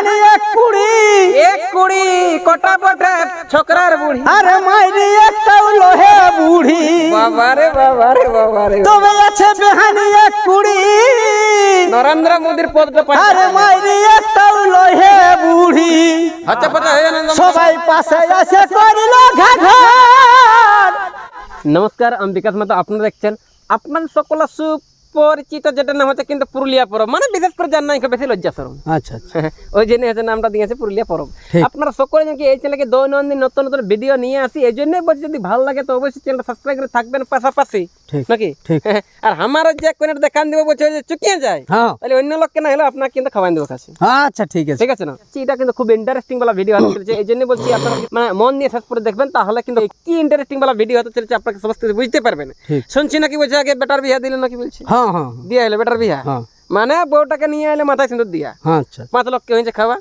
বেহানি এক কুড়ি। এক কুড়ি কটা বটে? ছোকরার বুড়ি। আরে মাইরি একটাও লোহে বুড়ি। বাবারে বাবারে বাবারে তবে আছে বেহানি এক কুড়ি। নরেন্দ্র মোদির পদটা আরে মাইরি একটাও লোহে বুড়ি। আচ্ছা পাচ্ছা হয়ে গেল সবাই পাশে এসে করিল ঘাঘর। নমস্কার আমি বিকাশ মাতা আপনারা দেখছেন আপনাদের সকল সুপরিচিত যেটা নাম হচ্ছে কিন্তু পুরুলিয়া পরব। মানে বিশেষ করে যার নাম বেশি লজ্জা সরম আচ্ছা আচ্ছা। ওই জন্য হচ্ছে নামটা দিয়েছে পুরুলিয়া পরব। আপনারা সকলে নাকি এই চ্যানেলে দৈনন্দিন নতুন নতুন ভিডিও নিয়ে আসি এই জন্যই বলছি যদি ভালো লাগে তো অবশ্যই চ্যানেলটা সাবস্ক্রাইব করে থাকবেন পাশাপাশি। নাকি? আর আমার যে কোন দেখান দিব বলছে যে চুকিয়ে যায়। হ্যাঁ। তাহলে অন্য লোককে না হলে আপনাকে কিন্তু খাওয়াই দেবো কাছে। আচ্ছা ঠিক আছে। ঠিক আছে না? এটা কিন্তু খুব ইন্টারেস্টিং বালা ভিডিও হতে চলেছে। এই জন্য বলছি আপনারা মানে মন দিয়ে শেষ করে দেখবেন তাহলে কিন্তু কি ইন্টারেস্টিং বালা ভিডিও হতে চলেছে আপনাকে সমস্ত বুঝতে পারবেন। শুনছি নাকি বলছে আগে বেটার বিয়া দিলে নাকি বলছে? হ্যাঁ হ্যাঁ দিয়া এলে বেটার বিয়া। হ্যাঁ। মানে বউটাকে নিয়ে এলে মাথায় সিঁদুর দিয়া। হ্যাঁ আচ্ছা। পাঁচ লক্ষ হয়েছে খাওয়া।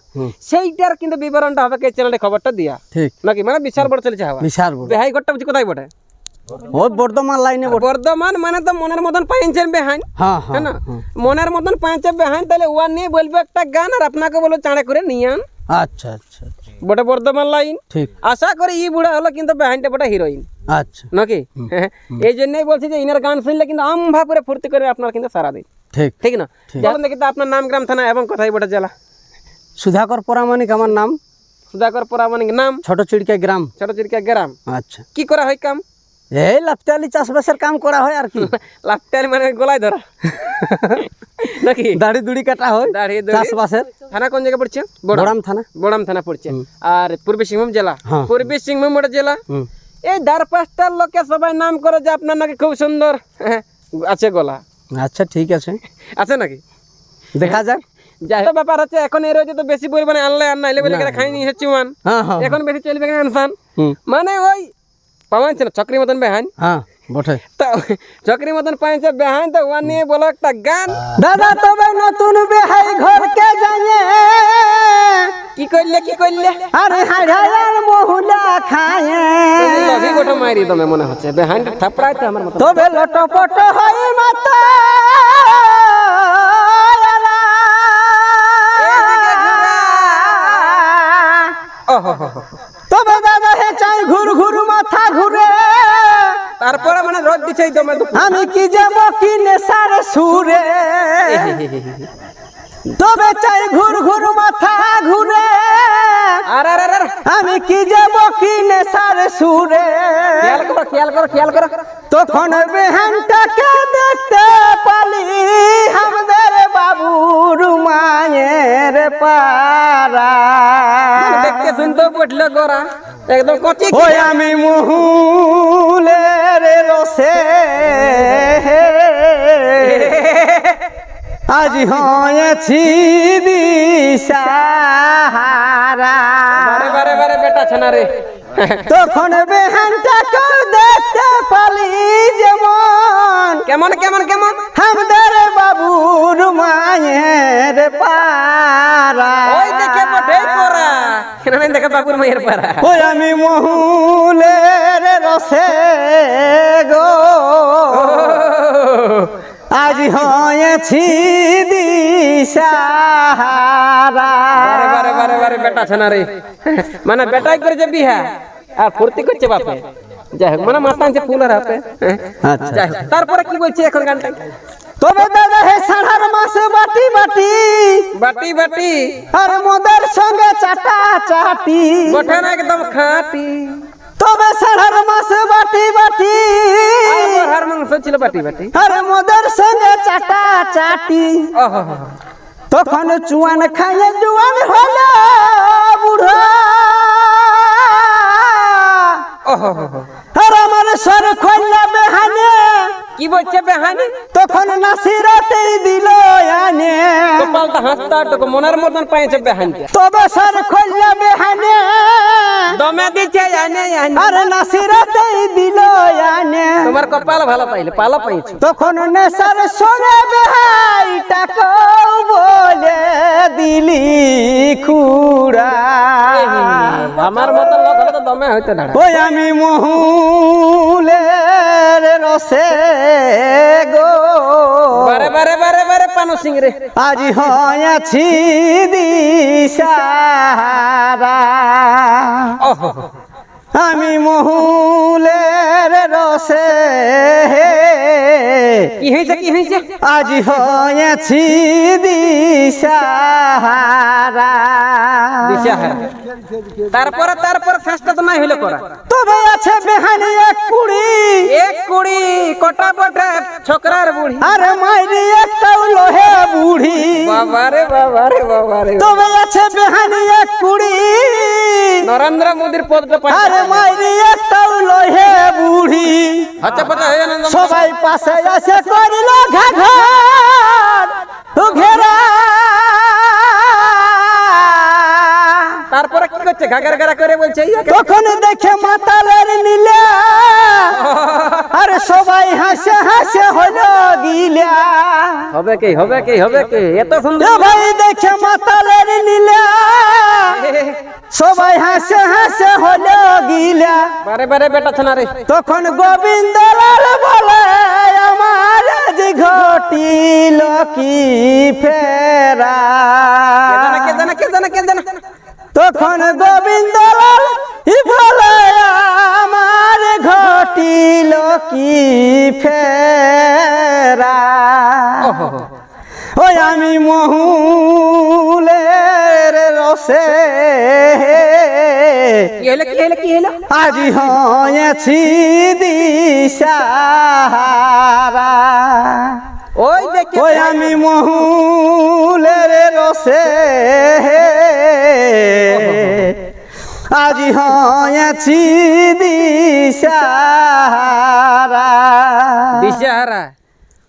সেইটার কিন্তু বিবরণটা হবে এই চ্যানেলে খবরটা দিয়া। ঠিক। নাকি? মানে বিশাল বড় চলেছে হাওয়া বিশাল বড়। বেহাই ঘরটা বুঝি কোথায় বটে? ওই বর্ধমান লাইনে। বর্ধমান মানে তো মনের মতন পাইছেন বেহাই হ্যাঁ হ্যাঁ হ্যাঁ না? মনের মতন পাঁচে বেহাই তাহলে ওয়ার নিয়ে বলব একটা গান আর আপনাকে বলব চাঁড়ে করে নিয়ে আন। আচ্ছা আচ্ছা আচ্ছা। বটে বর্ধমান লাইন। ঠিক। আশা করি ই বুড়া হলো কিন্তু বেহাইনটা বটে হিরোইন আচ্ছা। নাকি? এই জন্যই বলছি যে ইনার গান শুনলে কিন্তু আমভা করে ফুর্তি করে আপনার কিন্তু সারা দিন। ঠিক। ঠিক না? যখন দেখি তো আপনার নাম গ্রাম থানা এবং কোথায় বটে জেলা। সুধাকর পরামানিক আমার নাম। সুধাকর পরামানিক নাম। ছোট চিড়কা গ্রাম। ছোট চিড়কে গ্রাম। আচ্ছা। কি করা হয় কাম? এই লাপতালি চাষবাসের কাম করা হয় আর কি। লাফটার মানে গলায় ধরা। নাকি? দাড়ি দুড়ি কাটা হয় দাড়ি দড়ি। চাষবাসের। থানা কোন জায়গা পড়ছে? বড়াম। থানা। বড়াম থানা পড়ছে। আর পূর্ব সিংভূম জেলা? হ্যাঁ। পূর্বী ওটা জেলা? এই ধার পাঁচটার লোকে সবাই নাম করে যে আপনার নাকি খুব সুন্দর। আছে গলা। আচ্ছা ঠিক আছে। আছে নাকি? দেখা যাক। যাই হোক, ব্যাপার হচ্ছে এখন এর হচ্ছে তো বেশি পরিমাণে আনলে আর নাইলে বলে খাই নিয়ে হচ্ছে মান হ্যাঁ হ্যাঁ এখন বেশি চলবে মানে ওই চক্রি মতন বেহান। হ্যাঁ বটে। তো চক্রি মতন পাইছে বেহান তো ওয়ান নিয়ে বলো একটা গান। দাদা তবে নতুন বেহাই ঘরকে জানে। কি করলে কি করলে? আরে হাড়ার মহুলা খায়। লভি গোটা মারি তুমি মনে হচ্ছে বেহান থাপড়াই তো আমার মতো। তবে লটপট হই মাতা তবে দাদা হে চাই ঘুর ঘুর মাথা ঘুরে। তারপরে মানে রোদ দিছে আমি কি যাব কি নেশার সুরে। তবে চাই ঘুর ঘুর মাথা ঘুরে। আমি কি যাব কি নেশার সুরে। খেয়াল করো খেয়াল করো খেয়াল করো। তখন বেহানটাকে দেখতে পালি? আমাদের বাবুর মায়ের পারা দেখতে শুনতে পড়ল গোরা। একদম কচি ওই আমি মহুলের রসে। আজ হয়েছি দিশাহারা। বারে বারে বারে বেটা ছানা রে তখন বেহানটাকে দেখতে পালি যেমন। কেমন কেমন কেমন? আমাদের বাবুর মায়ের পারা। নাই দেখে বাবুর মায়ের পাড়া। ওই আমি মহুলের রসে গো। আজ হয়েছি দিশাহারা। বারে বারে বেটা ছানা রে। মানে বেটাই করেছে বিহা। আর ফুর্তি করছে বাপে। যাই হোক মানে মাথা আনছে ফুল আর হাতে। আচ্ছা। যাই হোক তারপরে কি বলছি এখন গানটা তবে দাদা হে সাড়ার মাসে বাটি বাটি বাটি বাটি। আর মোদের সঙ্গে চাটা চাটি। বটে না একদম খাটি। তবে সাড়ার মাসে বাটি বাটি আর মাংস ছিল বাটি বাটি। আর মোদের সঙ্গে চাটা চাটি। তখন চুয়ান খাইয়ে জুয়ান হলো বুড়ো। ওহো। কি বলছে বেহানি? তখন নাসিরাতেই দিল আনে। কপালটা হাসতা টুকু মনের মতন পাইছে বেহানটা তবে সর খোল্লা বেহানে। দমে দিছে আনে আনে। আর নাসিরাতেই দিল আনে। তোমার কপাল ভালো পাইলে পালো পাইছো। তখন নেশার সরে বেহাইটাকে বলে দিলি খুড়া। আমার মতো লোক হলে তো দমে হইতে দাঁড়া ওই আমি মহুলের রসে গো। বারে বারে বারে বারে পানু সিং রে। আজি হয়েছি দিশারা ওহো। আমি মহুলের রসে কি হয়েছে কি হয়েছে? আজি হয়েছি দিশাহারা। তারপরে তারপরে শেষটা তো নাই হইল করা। তবে আছে বেহানি এক কুড়ি। এক কুড়ি কটা বটে ছোকরার বুড়ি? আরে মাইরি একটাও লোহে বুড়ি। বাবারে বাবারে বাবারে তবে আছে বেহানি এক কুড়ি। নরেন্দ্র মোদির পদটা আরে মাইরি একটাও সবাই পাশে এসে করিল ঘাঘর ও ঘেরা তারপরে কি করছে? ঘাগর ঘাগরা করে বলছে তখন দেখে মাতালের নীলা। আরে সবাই হাসে হাসে হইল গিলা। হবে কি হবে কি হবে কি? এত সুন্দর। ভাই দেখে মাতালের নীলা। সবাই হাসে হাসে হইল গিলা বারে বারে বেটা ছানা রে। তখন গোবিন্দ লাল বলে আমার আজ ঘটিল কি ফেরা? কে জানে কে জানে কে জানে তখন গোবিন্দ লাল ই বলে আমার ঘটিল কি ফেরা? ওই আমি মহুলের রসে হইল কি হইল কি হইল আজি হয়েছি দিশারা ওই দেখে ওই আমি মহুলের রসে। আজি হয়েছি দিশারা দিশাহারা।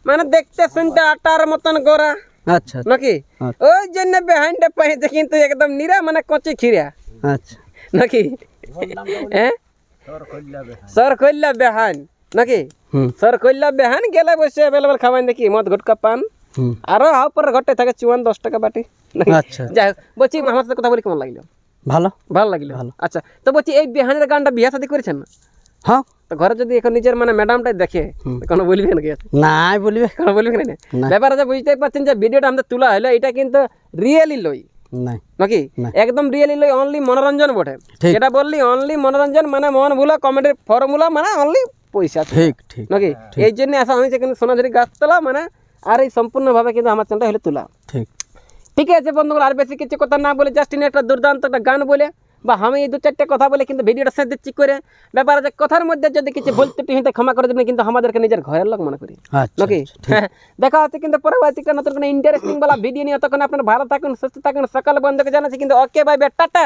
মানে দেখতে শুনতে আটার মতন গোরা। আচ্ছা নাকি? আচ্ছা। ওই জন্য বেহাইন্ডে পাইতে কিন্তু একদম নিরা মানে কচি খিরা। আচ্ছা। নাকি? হ্যাঁ? সর কইলা বেহান নাকি? সর কইলা বেহান গেলে বসে অ্যাভেলেবল খাবাই দেখি মদ গুটকা পান। আরও হাও পরে ঘটে থাকে চুয়ান দশ টাকা বাটি আচ্ছা। যাই হোক বলছি আমার সাথে কথা বলি কেমন লাগল? ভালো। ভালো লাগল? ভালো। আচ্ছা তো বলছি এই বেহানের গানটা বিয়া শাদি করেছেন না? হ্যাঁ। তো ঘরে যদি এখন নিজের মানে ম্যাডামটাই দেখে কোনো বলবি নাকি? নাই বলিবে। কোনো বলবি না। ব্যাপার আছে বুঝতেই পারছেন যে ভিডিওটা আমাদের তোলা হলো এটা কিন্তু রিয়েলি লই। নাকি? একদম রিয়েলি লই অনলি মনোরঞ্জন বটে। যেটা বললি অনলি মনোরঞ্জন মানে মন ভুলা কমেডির ফর্মুলা মানে অনলি পয়সা। ঠিক ঠিক। নাকি? এই জন্য আসা হয়েছে কিন্তু সোনাঝুরি গাছতলা মানে আর এই সম্পূর্ণভাবে কিন্তু আমার চ্যানেলটা হলে তোলা। ঠিক। ঠিক আছে বন্ধুগুলো আর বেশি কিছু কথা না বলে জাস্ট একটা দুর্দান্ত একটা গান বলে বা আমি এই দু চারটে কথা বলে কিন্তু ভিডিওটা শেষ দিচ্ছি করে ব্যাপার আছে কথার মধ্যে যদি কিছু বলতে ত্রুটি হইতে ক্ষমা করে দেবেন কিন্তু আমাদেরকে নিজের ঘরের লোক মনে করি। আচ্ছা নাকি? হ্যাঁ, দেখা হচ্ছে কিন্তু পরবর্তীকালে নতুন কোনো ইন্টারেস্টিং বলা ভিডিও নিয়ে। তখন আপনার ভালো থাকুন সুস্থ থাকুন সকাল বন্ধুকে জানাচ্ছি কিন্তু ওকে বাই টাটা।